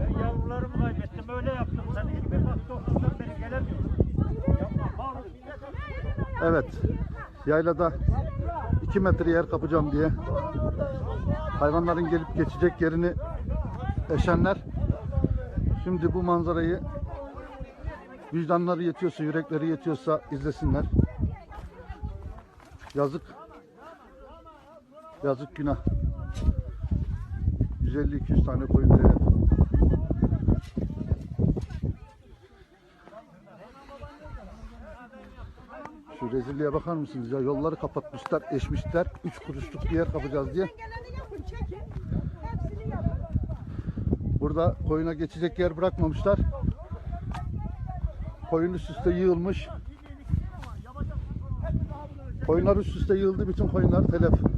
Ben yavrularımı kaybettim öyle yaptım. Senin gibi bak 90'dan beri gelemiyorum. Yapma bağırın. Evet. Yaylada 2 metre yer kapacağım diye hayvanların gelip geçecek yerini eşenler şimdi bu manzarayı vicdanları yetiyorsa, yürekleri yetiyorsa izlesinler. Yazık. Yazık günah. 150-200 tane koyun verelim. Şu rezilliğe bakar mısınız ya? Yolları kapatmışlar, eşmişler. 3 kuruşluk bir yer kapacağız diye. Burada koyuna geçecek yer bırakmamışlar. Koyun üst üste yığılmış. Koyunlar üst üste yığıldı. Bütün koyunlar telef.